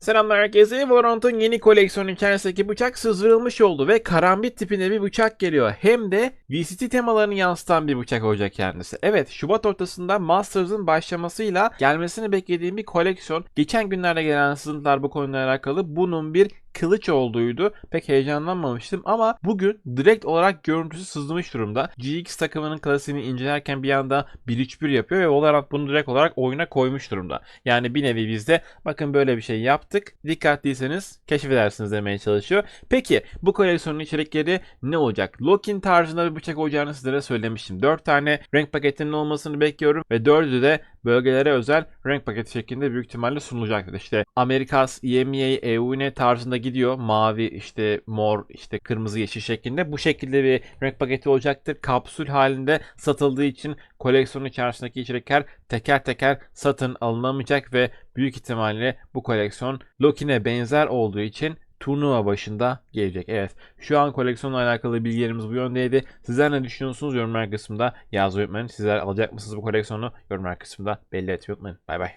Selamlar herkese. Valorant'ın yeni koleksiyonu içerisindeki bıçak sızdırılmış oldu ve karambit tipinde bir bıçak geliyor. Hem de VCT temalarını yansıtan bir bıçak olacak kendisi. Evet, Şubat ortasında Masters'ın başlamasıyla gelmesini beklediğim bir koleksiyon. Geçen günlerde gelen sızıntılar bu konuyla alakalı bunun bir kılıç olduğuydu. Pek heyecanlanmamıştım ama bugün direkt olarak görüntüsü sızlamış durumda. GX takımının klasiğini incelerken bir anda 1-3-1 yapıyor ve Valorant bunu direkt olarak oyuna koymuş durumda. Yani bir nevi bizde bakın böyle bir şey yaptık. Dikkatliyseniz keşfedersiniz demeye çalışıyor. Peki bu koleksiyonun içerikleri ne olacak? Lokin tarzında bir bıçak olacağını sizlere söylemiştim. 4 tane renk paketinin olmasını bekliyorum ve 4'ü de bölgelere özel renk paketi şeklinde büyük ihtimalle sunulacaktır. İşte Amerikas, EMEA, EUNE tarzında gidiyor. Mavi, işte mor, işte kırmızı, yeşil şeklinde. Bu şekilde bir renk paketi olacaktır. Kapsül halinde satıldığı için koleksiyonun içerisindeki içerikler teker teker satın alınamayacak ve büyük ihtimalle bu koleksiyon Loki'ne benzer olduğu için turnuva başında gelecek. Evet şu an koleksiyonla alakalı bilgilerimiz bu yöndeydi. Sizler ne düşünüyorsunuz yorumlar kısmında yazmayı unutmayın. Sizler alacak mısınız bu koleksiyonu yorumlar kısmında belli etmeyi unutmayın. Bay bay.